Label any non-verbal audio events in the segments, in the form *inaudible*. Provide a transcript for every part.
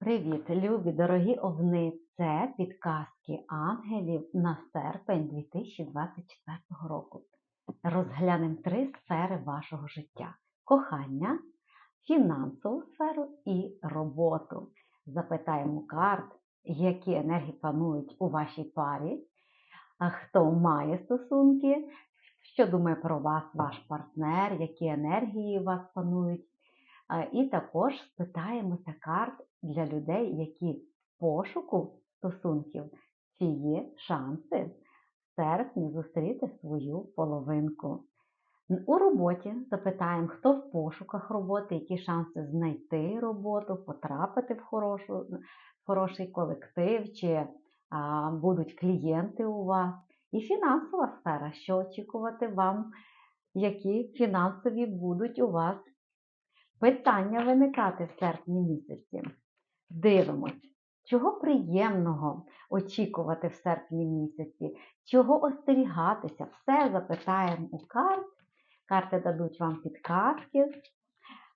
Привіт, любі дорогі овни! Це підказки ангелів на серпень 2024 року. Розглянемо три сфери вашого життя: кохання, фінансову сферу і роботу. Запитаємо карт, які енергії панують у вашій парі, хто має стосунки, що думає про вас ваш партнер, які енергії у вас панують. І також спитаємося карт для людей, які в пошуку стосунків, чи є шанси в серпні зустріти свою половинку. У роботі запитаємо, хто в пошуках роботи, які шанси знайти роботу, потрапити в хорошу, хороший колектив, чи а, будуть клієнти у вас. І фінансова сфера, що очікувати вам, які фінансові будуть у вас питання виникати в серпні місяці. Дивимось, чого приємного очікувати в серпні місяці, чого остерігатися, все запитаємо у карт. Карти дадуть вам підказки.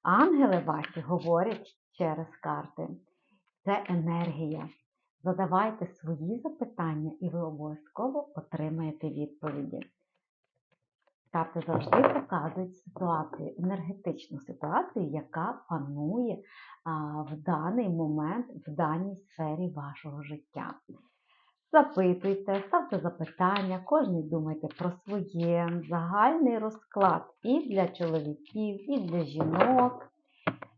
Ангели ваші говорять через карти. Це енергія. Задавайте свої запитання, і ви обов'язково отримаєте відповіді. Карти завжди показують ситуацію, енергетичну ситуацію, яка панує в даний момент в даній сфері вашого життя. Запитуйте, ставте запитання, кожен думайте про своє, загальний розклад і для чоловіків, і для жінок.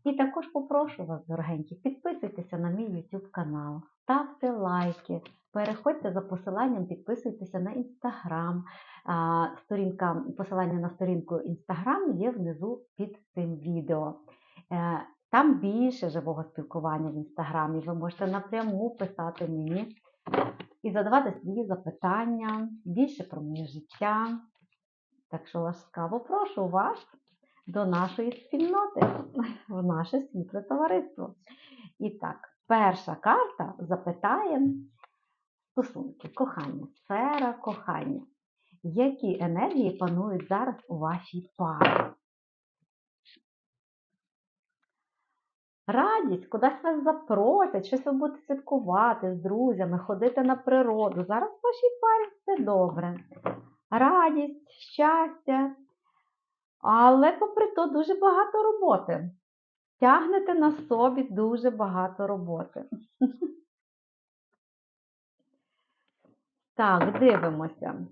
І також попрошу вас, дорогенькі, підписуйтеся на мій YouTube канал, ставте лайки, переходьте за посиланням, підписуйтеся на інстаграм. Сторінка, посилання на сторінку інстаграм є внизу під цим відео. Е, там більше живого спілкування в інстаграмі. Ви можете напряму писати мені і задавати свої запитання, більше про моє життя. Так що ласкаво прошу вас до нашої спільноти, в наше світле товариство. І так, перша карта запитає стосунки, кохання, сфера кохання. Які енергії панують зараз у вашій парі? Радість, кудись вас запросять, щось ви будете святкувати з друзями, ходити на природу. Зараз в вашій парі все добре. Радість, щастя. Але, попри то, дуже багато роботи. Тягнете на собі дуже багато роботи. *laughs* Так, дивимося.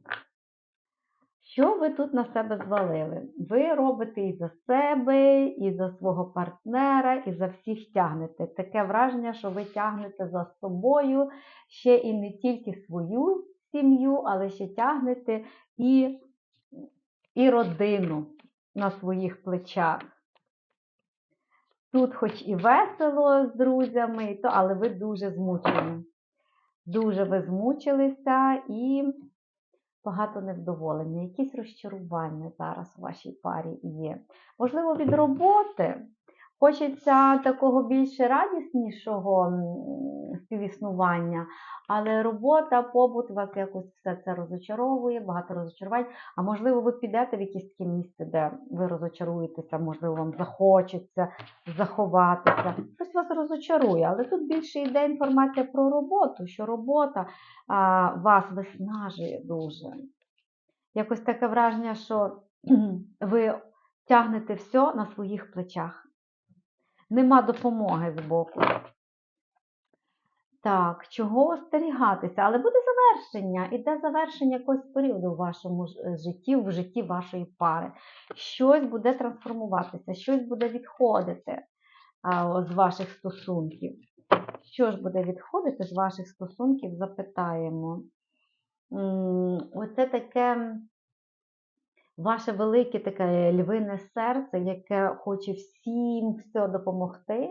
Що ви тут на себе звалили? Ви робите і за себе, і за свого партнера, і за всіх тягнете. Таке враження, що ви тягнете за собою ще і не тільки свою сім'ю, але ще тягнете і, і родину на своїх плечах. Тут, хоч і весело з друзями, але ви дуже змучені. Дуже ви змучилися і багато невдоволення, якісь розчарування зараз у вашій парі є. Можливо, від роботи хочеться такого більше радіснішого співіснування, але робота, побут вас якось все це розочаровує, багато розочарувань. А можливо, ви підете в якесь таке місце, де ви розочаруєтеся, можливо, вам захочеться заховатися. Щось вас розочарує, але тут більше йде інформація про роботу, що робота а, вас виснажує дуже. Якось таке враження, що *clears throat* ви тягнете все на своїх плечах. Нема допомоги з боку. Так, чого остерігатися? Але буде завершення. Іде завершення якогось періоду в вашому е, житті, в житті вашої пари. Щось буде трансформуватися, щось буде відходити з ваших стосунків. Що ж буде відходити з ваших стосунків, запитаємо. Оце таке ваше велике таке львине серце, яке хоче всім все допомогти.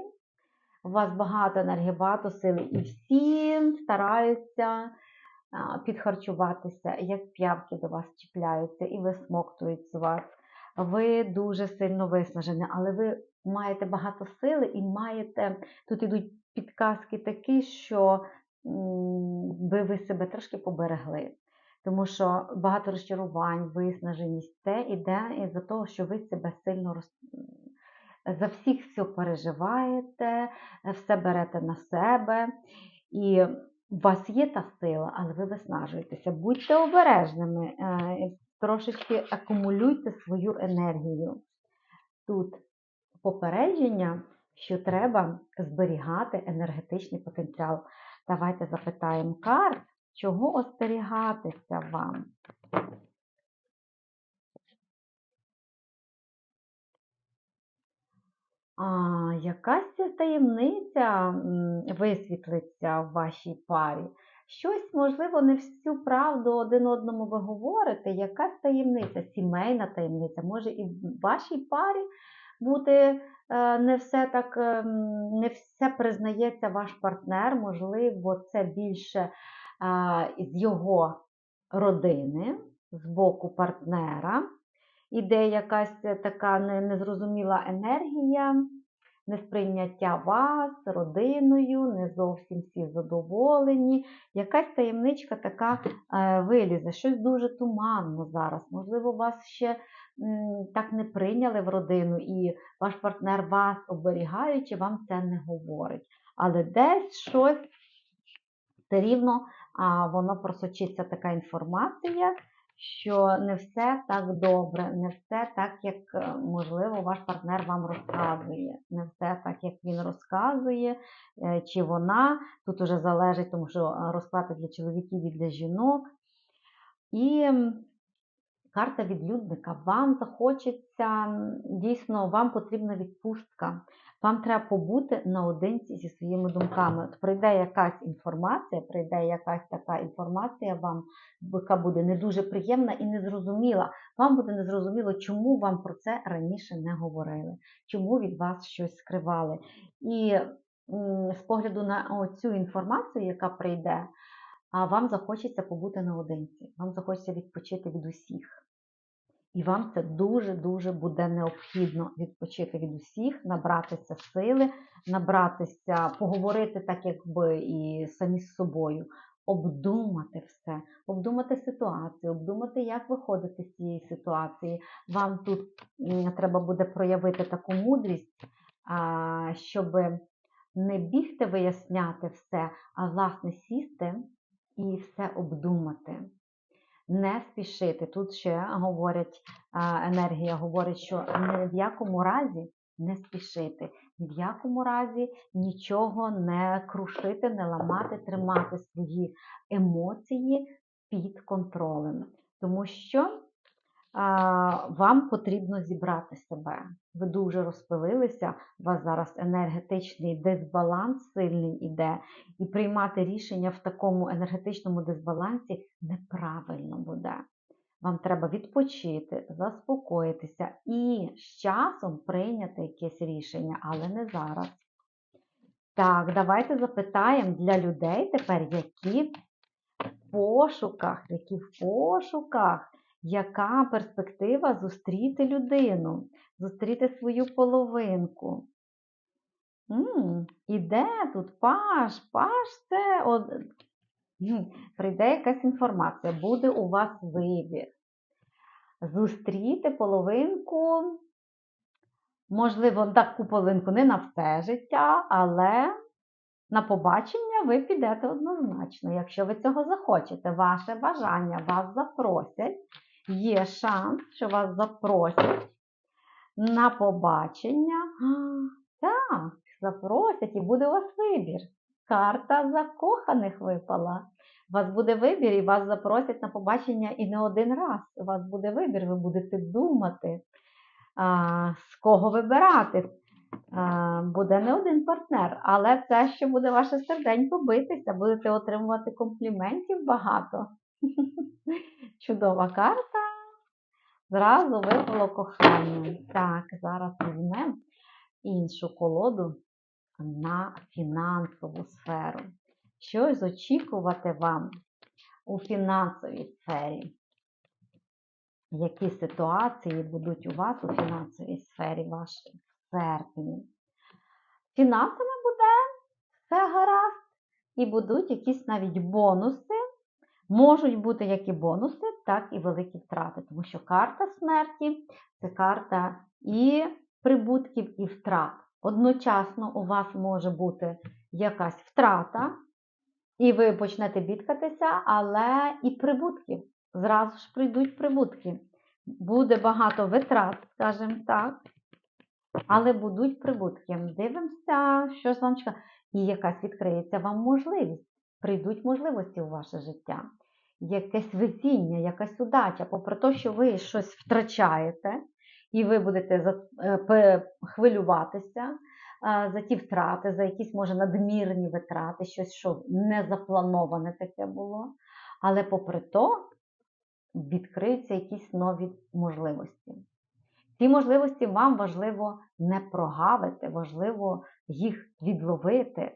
У вас багато енергії, багато сили, і всім стараються підхарчуватися, як п'явки до вас чіпляються і висмоктують з вас. Ви дуже сильно виснажені, але ви маєте багато сили і маєте, тут ідуть підказки такі, що би ви себе трошки поберегли. Тому що багато розчарувань, виснаженість, це іде із-за того, що ви себе сильно роз... за всіх все переживаєте, все берете на себе. І у вас є та сила, але ви виснажуєтеся. Будьте обережними, е, трошечки акумулюйте свою енергію. Тут попередження, що треба зберігати енергетичний потенціал. Давайте запитаємо карт, чого остерігатися вам. А, якась таємниця висвітлиться в вашій парі. Щось, можливо, не всю правду один одному ви говорите, якась таємниця, сімейна таємниця, може і в вашій парі бути е, не все так, е, не все признається ваш партнер, можливо, це більше з його родини, з боку партнера. Іде якась така незрозуміла енергія, несприйняття вас родиною, не зовсім всі задоволені. Якась таємничка така е, вилізе, щось дуже туманно зараз. Можливо, вас ще так не прийняли в родину, і ваш партнер вас оберігаючи, вам це не говорить. Але десь щось все рівно а, воно просочиться така інформація, що не все так добре, не все так, як, е, можливо, ваш партнер вам розказує. Не все так, як він розказує, е, чи вона. Тут уже залежить, тому що е, розклади для чоловіків і для жінок. І карта відлюдника. Вам захочеться, дійсно, вам потрібна відпустка. Вам треба побути наодинці зі своїми думками. От прийде якась інформація, прийде якась така інформація вам, яка буде не дуже приємна і незрозуміла. Вам буде незрозуміло, чому вам про це раніше не говорили, чому від вас щось скривали. І з погляду на цю інформацію, яка прийде, а вам захочеться побути наодинці, вам захочеться відпочити від усіх. І вам це дуже-дуже буде необхідно відпочити від усіх, набратися сили, набратися, поговорити так, якби і самі з собою, обдумати все, обдумати ситуацію, обдумати, як виходити з цієї ситуації. Вам тут треба буде проявити таку мудрість, щоб не бігти виясняти все, а власне сісти і все обдумати. Не спішити. Тут ще говорять, енергія говорить, що ні в якому разі не спішити, ні в якому разі нічого не крушити, не ламати, тримати свої емоції під контролем. Тому що вам потрібно зібрати себе. Ви дуже розпилилися, у вас зараз енергетичний дисбаланс сильний іде, і приймати рішення в такому енергетичному дисбалансі неправильно буде. Вам треба відпочити, заспокоїтися і з часом прийняти якесь рішення, але не зараз. Так, давайте запитаємо для людей тепер, які в пошуках, які в пошуках, яка перспектива зустріти людину, зустріти свою половинку. М, іде тут паш, паш це м, прийде якась інформація, буде у вас вибір. Зустріти половинку, можливо, таку половинку не на все життя, але на побачення ви підете однозначно, якщо ви цього захочете. Ваше бажання вас запросять. Є шанс, що вас запросять на побачення. Так, запросять і буде у вас вибір. Карта закоханих випала. У вас буде вибір, і вас запросять на побачення і не один раз. У вас буде вибір, ви будете думати, з кого вибирати. Буде не один партнер, але це ще буде ваше серденько битися, будете отримувати компліментів багато. *laughs* Чудова карта. Зразу випало кохання. Так, зараз візьмемо іншу колоду на фінансову сферу. Щось очікувати вам у фінансовій сфері. Які ситуації будуть у вас у фінансовій сфері вашій серпні? Фінансами буде все гаразд, і будуть якісь навіть бонуси. Можуть бути як і бонуси, так і великі втрати, тому що карта смерті це карта і прибутків і втрат. Одночасно у вас може бути якась втрата, і ви почнете бідкатися, але і прибутків. Зразу ж прийдуть прибутки. Буде багато витрат, скажімо так, але будуть прибутки. Дивимося, що ж вам чекає. І якась відкриється вам можливість. Прийдуть можливості у ваше життя. Якесь везіння, якась удача, попри те, що ви щось втрачаєте, і ви будете е, хвилюватися за ті втрати, за якісь, може, надмірні витрати, щось, що не заплановане таке було. Але попри то відкриються якісь нові можливості. Ці можливості вам важливо не прогавити, важливо їх відловити,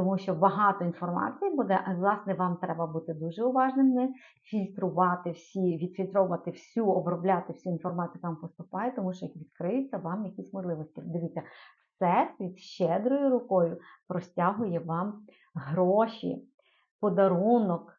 тому що багато інформації буде, а власне вам треба бути дуже уважним, не фільтрувати всі, відфільтровувати всю, обробляти всю інформацію, вам поступає, тому що відкриються вам якісь можливості. Дивіться, всесвіт щедрою рукою простягує вам гроші, подарунок.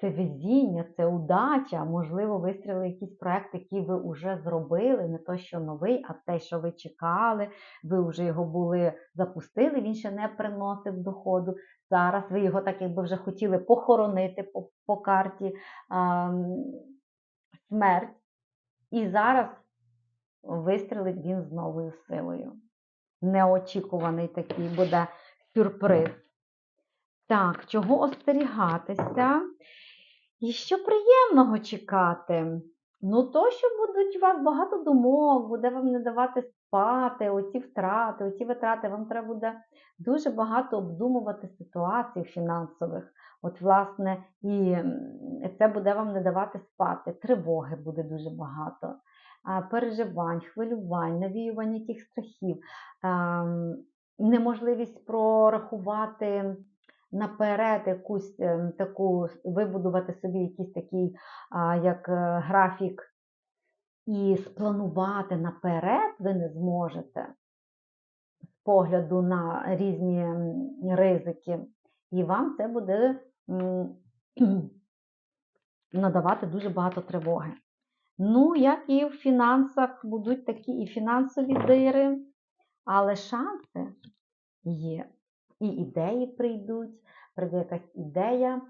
Це везіння, це удача, можливо, вистріли якийсь проект, який ви вже зробили, не то, що новий, а те, що ви чекали, ви вже його були запустили, він ще не приносив доходу. Зараз ви його так якби вже хотіли похоронити по, по карті а, смерть. І зараз вистрілить він з новою силою. Неочікуваний такий буде сюрприз. Так, чого остерігатися? І що приємного чекати? Ну, то, що будуть у вас багато думок, буде вам не давати спати, оці втрати, оці витрати, вам треба буде дуже багато обдумувати ситуацій фінансових. От, власне, і це буде вам не давати спати. Тривоги буде дуже багато, переживань, хвилювань, навіювання яких страхів, ем, неможливість прорахувати наперед якусь ем, таку, вибудувати собі якийсь такий, як е, графік, і спланувати наперед ви не зможете з погляду на різні ризики, і вам це буде *clears throat* надавати дуже багато тривоги. Ну, як і в фінансах будуть такі і фінансові дири, але шанси є. І ідеї прийдуть, прийде якась ідея,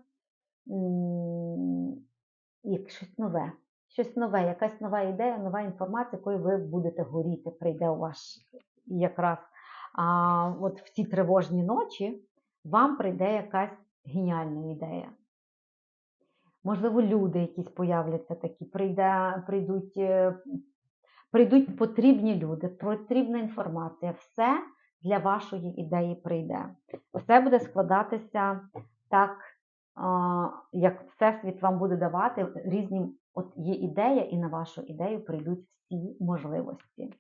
і щось нове. Щось нове, якась нова ідея, нова інформація, якою ви будете горіти, прийде у вас якраз. А от в ці тривожні ночі вам прийде якась геніальна ідея. Можливо, люди якісь появляться такі, прийде, прийдуть, е, прийдуть потрібні люди, потрібна інформація. Все для вашої ідеї прийде. Все буде складатися так, як Всесвіт вам буде давати різні, от є ідея, і на вашу ідею прийдуть всі можливості,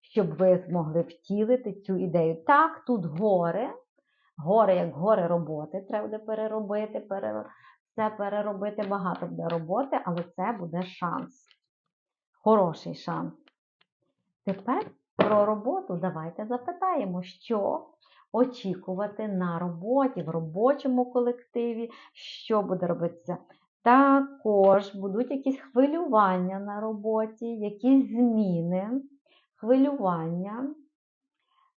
щоб ви змогли втілити цю ідею. Так, тут горе, горе як горе роботи, треба буде переробити, пере... все переробити, багато буде роботи, але це буде шанс. Хороший шанс. Тепер про роботу давайте запитаємо, що очікувати на роботі, в робочому колективі, що буде робитися. Також будуть якісь хвилювання на роботі, якісь зміни, хвилювання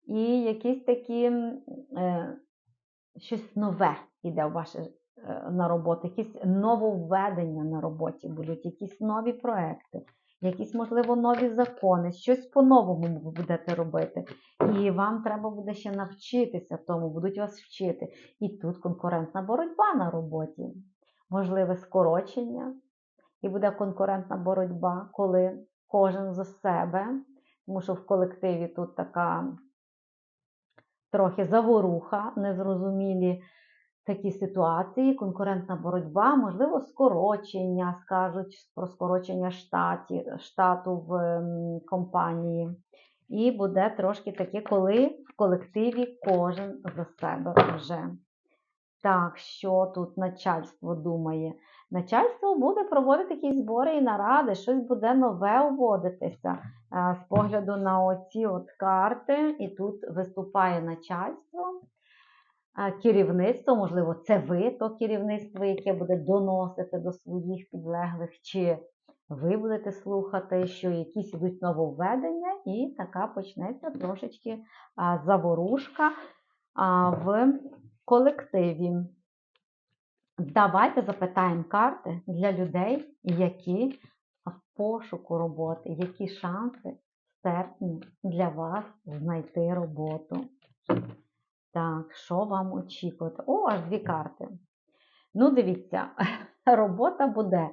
і якісь такі е, щось нове йде в ваше е, на роботу, якісь нововведення на роботі будуть, якісь нові проекти якісь, можливо, нові закони, щось по-новому ви будете робити. І вам треба буде ще навчитися тому, будуть вас вчити. І тут конкурентна боротьба на роботі, можливе скорочення, і буде конкурентна боротьба, коли кожен за себе, тому що в колективі тут така трохи заворуха, незрозумілі такі ситуації, конкурентна боротьба, можливо, скорочення, скажуть про скорочення штаті, штату в ем, компанії. І буде трошки таке, коли в колективі кожен за себе вже. Так, що тут начальство думає? Начальство буде проводити якісь збори і наради, щось буде нове вводитися з погляду на оці от карти. І тут виступає начальство керівництво, можливо, це ви, то керівництво, яке буде доносити до своїх підлеглих, чи ви будете слухати, що якісь йдуть нововведення, і така почнеться трошечки заворушка в колективі. Давайте запитаємо карти для людей, які в пошуку роботи, які шанси в серпні для вас знайти роботу. Так, що вам очікувати? О, аж дві карти. Ну, дивіться, *laughs* робота буде.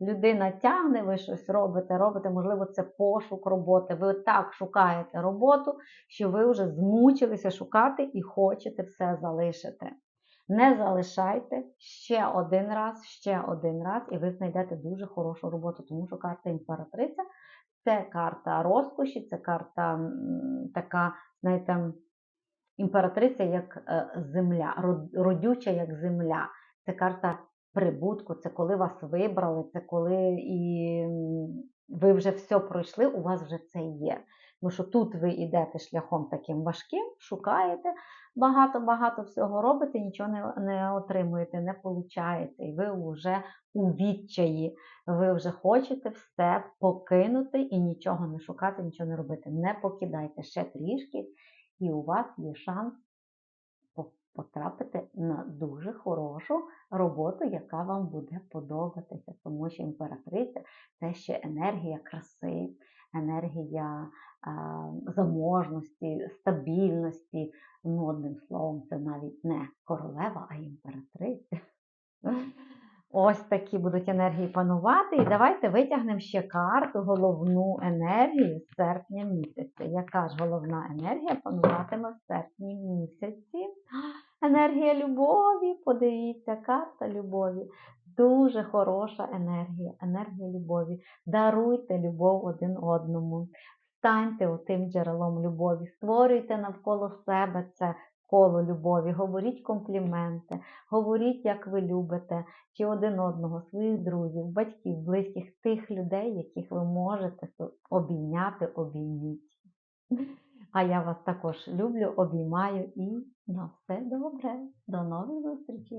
Людина тягне, ви щось робите, робите, можливо, це пошук роботи. Ви так шукаєте роботу, що ви вже змучилися шукати і хочете все залишити. Не залишайте ще один раз, ще один раз, і ви знайдете дуже хорошу роботу, тому що карта імператриця це карта розкоші, це карта така, знаєте, імператриця як е, земля, родюча як земля. Це карта прибутку, це коли вас вибрали, це коли і ви вже все пройшли, у вас вже це є. Тому що тут ви йдете шляхом таким важким, шукаєте, багато-багато всього робите, нічого не, не отримуєте, не получаєте. І ви вже у відчаї, ви вже хочете все покинути і нічого не шукати, нічого не робити. Не покидайте ще трішки, і у вас є шанс потрапити на дуже хорошу роботу, яка вам буде подобатися, тому що імператриця це ще енергія краси, енергія а, заможності, стабільності. Ну, одним словом, це навіть не королева, а імператриця. Ось такі будуть енергії панувати. І давайте витягнемо ще карту, головну енергію з серпня місяця. Яка ж головна енергія пануватиме в серпні місяці? Енергія любові, подивіться, карта любові. Дуже хороша енергія, енергія любові. Даруйте любов один одному. Станьте отим джерелом любові, створюйте навколо себе це коло любові, говоріть компліменти, говоріть, як ви любите, чи один одного, своїх друзів, батьків, близьких, тих людей, яких ви можете обійняти, обійміть. *laughs* А я вас також люблю, обіймаю і на все добре. До нових зустрічей!